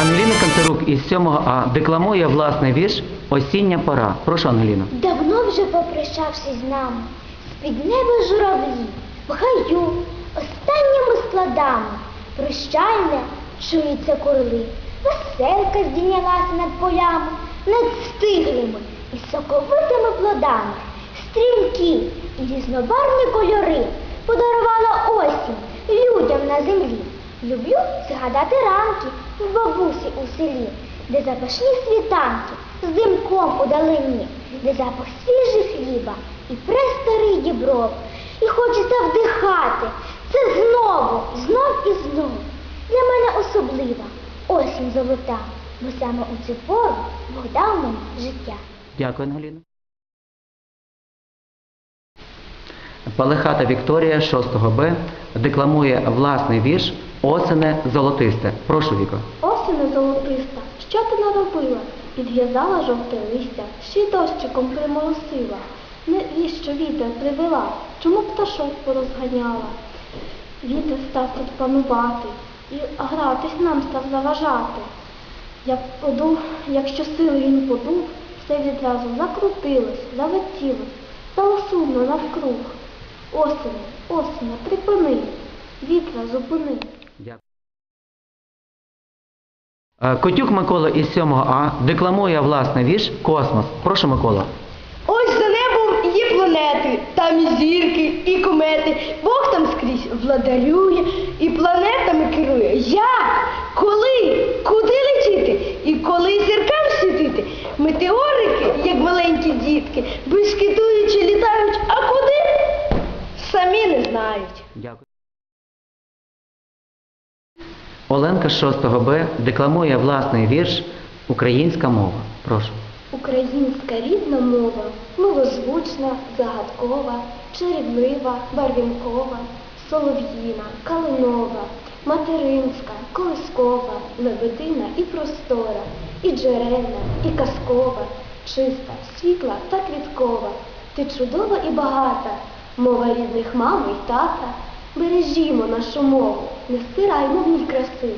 Ангеліна Канцерук із 7 А декламує власний вірш Осіння пора. Прошу, Ангеліно. Давно вже попрощавшись з нами, з-під неба журавлі, в гаю, останніми складами, прощальне чується курли, веселка здійнялася над полями, над стиглими і соковитими плодами, стрімкі і різнобарвні кольори подарувала осінь Люблю згадати ранки в бабусі у селі, де запашні світанки з димком у далині, де запах свіжих хліба і престарий дібров. І хочеться вдихати це знову, знов і знов. Для мене особлива осінь золота, бо саме у цю пору Бог дав мені життя. Дякую, Ангеліно. Палехата Вікторія 6 Б декламує власний вірш Осене золотисте. Прошу, Віко. Осіне золотиста, що ти наробила? Підв'язала жовте листя, ще й дощиком приморосила. Навіщо вітер привела? Чому пташок порозганяла? Вітер став тут панувати і гратись нам став заважати. Як подув, якщо сили він подув, все відразу закрутилось, завертілось, стало сумно навкруг. Осене, осене, припини, вітра зупини. Дякую. Е, Котюк Микола із 7 А декламує власний вірш Космос. Прошу, Микола. Ось за небом є планети, там і зірки, і комети. Бог там скрізь владарює і планетами керує. Як? Коли? Куди летіти? І коли зіркам світити? Метеорики, як маленькі дітки, бешкетуючи літають, а куди? Самі не знають. Дякую. Оленка з 6 Б декламує власний вірш Українська мова. Прошу. Українська рідна мова милозвучна, загадкова, чарівлива, барвінкова, солов'їна, калинова, материнська, колискова, лебедина і простора, і джерельна, і казкова, чиста, світла та квіткова. Ти чудова і багата, мова рідних мами й тата. Бережімо нашу мову, не стираймо в ній краси,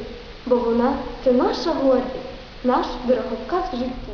бо вона це наша гордість, наш дороговказ в житті.